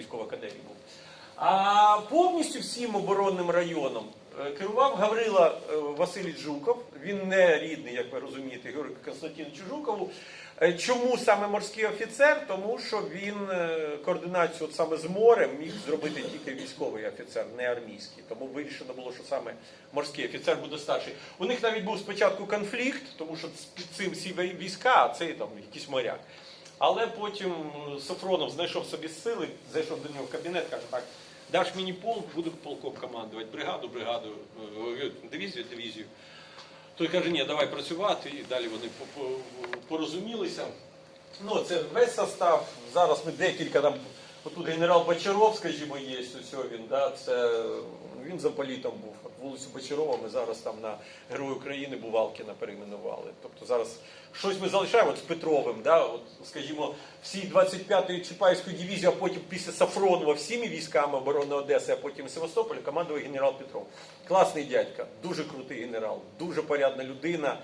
військової академії був. А повністю всім оборонним районом е, керував Гаврила е, Васильович Жуков. Він не рідний, як ви розумієте, Георгію Константиновичу Жукову. Е, Чому саме морський офіцер? Тому що він координацію от саме з морем міг зробити тільки військовий офіцер, не армійський. Тому вирішено було, що саме морський офіцер буде старший. У них навіть був спочатку конфлікт, тому що під цим всі війська, а цей там якийсь моряк. Але потім Софронов знайшов собі сили, зайшов до нього в кабінет, каже, так, даш мені полк, буду полком командувати, бригаду, бригаду, е, дивізію, дивізію. Той каже, ні, давай працювати, і далі вони по- по- порозумілися. Ну, це весь состав. Зараз ми декілька там. Отут генерал Бочаров, скажімо, є, ось він, да, це він замполітом був. Вулицю Бочарова ми зараз там на Герой України Бувалкіна перейменували. Тобто зараз щось ми залишаємо от з Петровим, да, от, скажімо, всі 25-ї Чапаївської дивізії, а потім після Сафронова всіми військами оборони Одеси, а потім Севастополя командував генерал Петров. Класний дядька, дуже крутий генерал, дуже порядна людина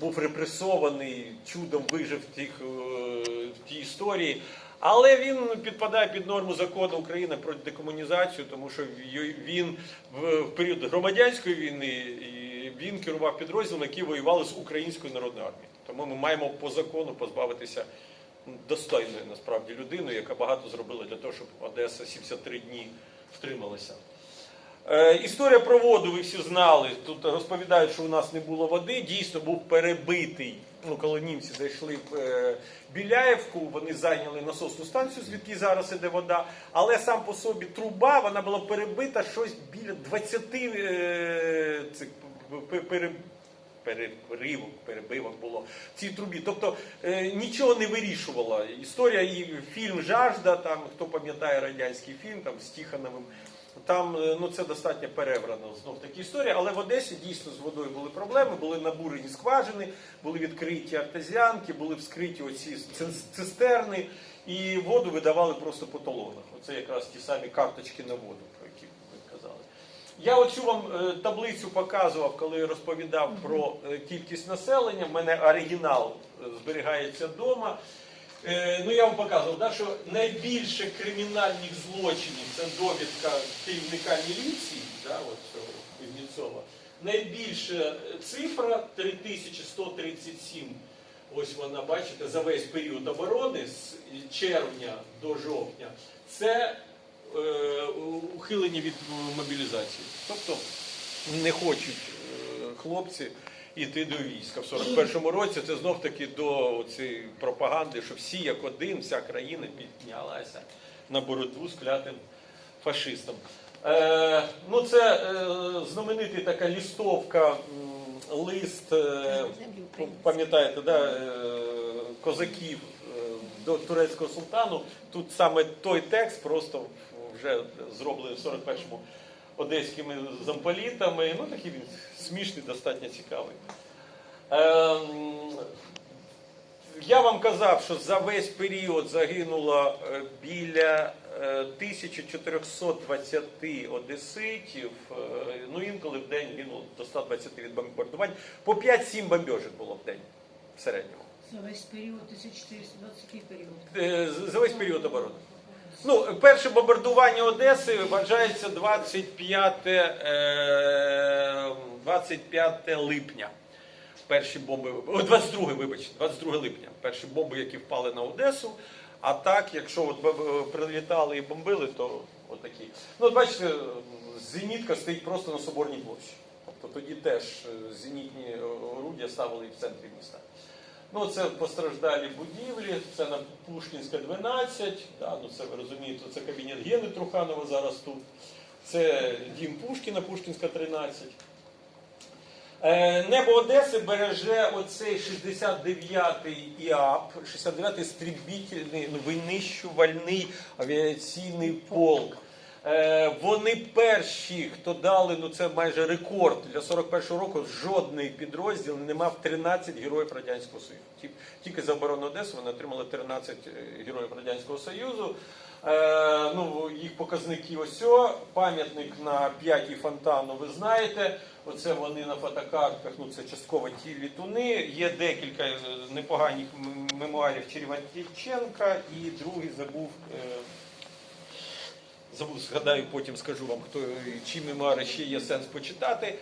був репресований, чудом вижив в, тих, е, в тій історії. Але він підпадає під норму закону України про декомунізацію, тому що він в період громадянської війни він керував підрозділом, які воювали з Українською народною армією. Тому ми маємо по закону позбавитися достойної насправді людини, яка багато зробила для того, щоб Одеса 73 дні втрималася. Е, Історія про воду, ви всі знали. Тут розповідають, що у нас не було води. Дійсно був перебитий. Ну, коли німці зайшли в е, Біляєвку, вони зайняли насосну станцію, звідки зараз іде вода. Але сам по собі труба вона була перебита щось біля 20 е, цих п- переривок, перебивок було в цій трубі. Тобто нічого не вирішувала. Історія і фільм Жажда, там хто пам'ятає радянський фільм там з Тихоновим. Там е, ну це достатньо переврано знов такі історії, але в Одесі дійсно з водою були проблеми, були набурені скважини, були відкриті артезіанки, були вскриті оці цистерни, і воду видавали просто по талонах. Оце якраз ті самі карточки на воду, про які ви казали. Я оцю вам е, таблицю показував, коли розповідав про е, кількість населення. В мене оригінал зберігається вдома. Е, Ну, я вам показував, да, що найбільше кримінальних злочинів це довідка керівника міліції, да, от цього Кузнєцова. Найбільша цифра 3137. Ось вона, бачите, за весь період оборони з червня до жовтня. Це е, ухилення від мобілізації. Тобто не хочуть е, хлопці йти до війська. В 41-му році це знов таки до цієї пропаганди, що всі як один, вся країна піднялася на боротьбу з клятим фашистом. Е, ну, це е, знаменитий така лістовка, лист, е, пам'ятаєте, да, е, козаків е, до турецького султану. Тут саме той текст просто вже зроблений в 41-му одеськими замполітами. Ну, такий він смішний, достатньо цікавий. Ем, я вам казав, що за весь період загинуло е, біля е, 1420 одеситів. Е, Ну, інколи в день гинуло до 120 від бомбардувань. По 5-7 бомбежок було в день в середньому. За весь період 1420 період. Е, За весь період оборони. Ну, перше бомбардування Одеси вважається 25, е, 25 липня. Перші бомби, о, 22, вибачте, 22 липня. Перші бомби, які впали на Одесу. А так, якщо от б- прилітали і бомбили, то отакі. Ну, от бачите, зенітка стоїть просто на Соборній площі. Тобто тоді теж е, зенітні е, орудія ставили в центрі міста. Ну, це постраждалі будівлі, це на Пушкінська 12, да, ну це ви розумієте, це кабінет Гени Труханова зараз тут. Це дім Пушкіна, Пушкінська 13. Е, Небо Одеси береже оцей 69-й ІАП, 69-й стрібітельний винищувальний авіаційний полк. Е, Вони перші, хто дали, ну це майже рекорд для 41-го року. Жодний підрозділ не мав 13 героїв Радянського Союзу. Ті- Тільки за оборону Одеси вони отримали 13 е, героїв Радянського Союзу. Е, ну, їх показники ось пам'ятник на п'ятій фонтану, ви знаєте. Оце вони на фотокартках, ну це частково ті літуни. Є декілька непоганих мемуарів Череватіченка і другий забув. Згадаю, потім скажу вам, хто чі мемуари ще є сенс почитати.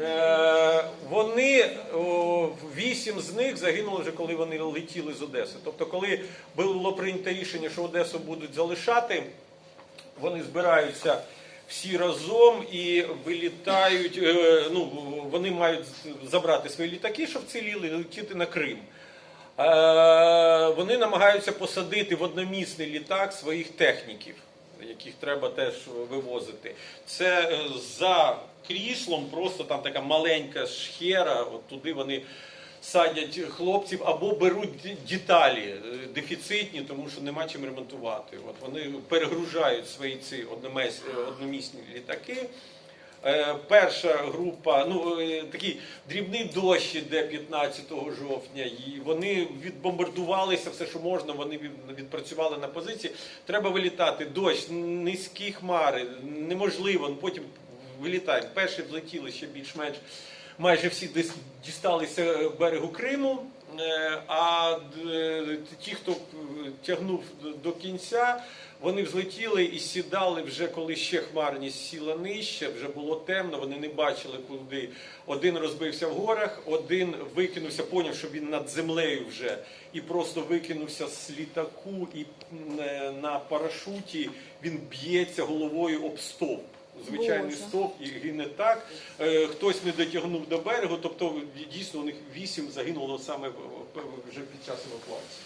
Е, Вони вісім з них загинули вже коли вони летіли з Одеси. Тобто, коли було прийнято рішення, що Одесу будуть залишати, вони збираються всі разом і вилітають. е, Ну вони мають забрати свої літаки, що вціліли, і летіти на Крим. Е, Вони намагаються посадити в одномісний літак своїх техніків, яких треба теж вивозити. Це е, за кріслом, просто там така маленька шхера, от туди вони садять хлопців або беруть деталі е, дефіцитні, тому що нема чим ремонтувати. От вони перегружають свої ці е, одномісні літаки. Е, Перша група, ну е, такий дрібний дощ іде 15 жовтня, і вони відбомбардувалися все, що можна. Вони відпрацювали на позиції. Треба вилітати. Дощ, низькі хмари, неможливо. Ну, Потім вилітаємо. Перші влетіли ще більш-менш. Майже всі дісталися берегу Криму. Е, А е, ті, хто е, тягнув до кінця, вони взлетіли і сідали вже коли ще хмарність сіла нижче, вже було темно, вони не бачили куди. Один розбився в горах, один викинувся, поняв, що він над землею вже, і просто викинувся з літаку, і е, на парашуті він б'ється головою об стовп. Звичайний стовп і гине так. Е, Хтось не дотягнув до берегу, тобто дійсно у них вісім загинуло саме вже під час евакуації.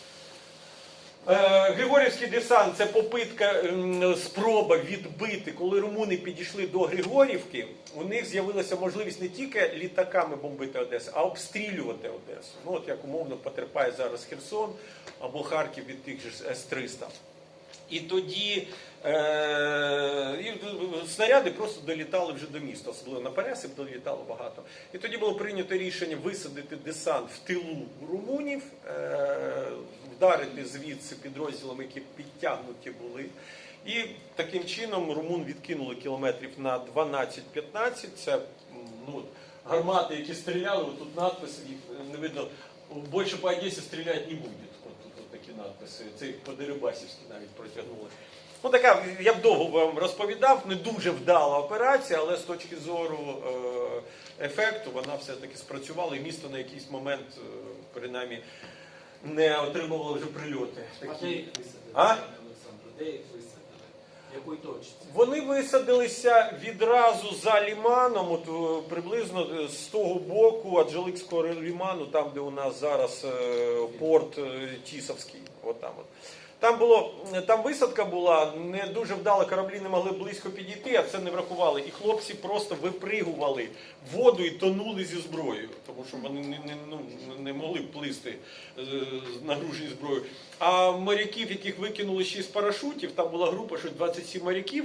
Е, Григорівський десант це попитка, ем, спроба відбити. Коли румуни підійшли до Григорівки, у них з'явилася можливість не тільки літаками бомбити Одесу, а обстрілювати Одесу. Ну от як умовно потерпає зараз Херсон або Харків від тих же С-300. І тоді і снаряди просто долітали вже до міста, особливо на пересип долітало багато. І тоді було прийнято рішення висадити десант в тилу румунів, е, вдарити звідси підрозділами, які підтягнуті були. І таким чином румун відкинули кілометрів на 12-15. Це ну, гармати, які стріляли, тут надписи, їх не видно. Більше по Одесі стріляти не буде. От тут от такі надписи. Це по Дерибасівськи навіть протягнули. Ну така, я б довго вам розповідав, не дуже вдала операція, але з точки зору е, ефекту вона все-таки спрацювала, і місто на якийсь момент, е, принаймні, не отримувало вже прильоти. А де Такі. їх висадили, А? пане Де їх висадили? Якої точці? Вони висадилися відразу за ліманом, от е, приблизно з того боку Аджеликського ліману, там, де у нас зараз порт Тісовський. От там, от. Там було там висадка була не дуже вдала, кораблі не могли близько підійти, а це не врахували. І хлопці просто випригували воду і тонули зі зброєю, тому що вони не, не, ну, не могли плисти е, з нагружені зброєю. А моряків, яких викинули ще з парашутів, там була група, що 27 моряків.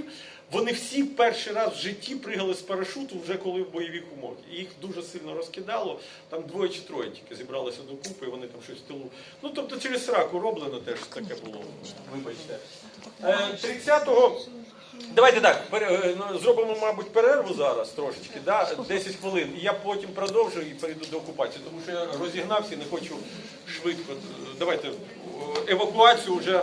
Вони всі перший раз в житті пригали з парашуту вже коли в бойових умовах. І їх дуже сильно розкидало. Там двоє чи троє тільки зібралися докупи, і вони там щось в тилу. Ну тобто через сраку роблено теж таке було. Вибачте. Е, 30-го. Давайте так, е, ну, зробимо, мабуть, перерву зараз трошечки, да? 10 хвилин. І я потім продовжу і перейду до окупації, тому що я розігнався і не хочу швидко. Давайте е, евакуацію вже.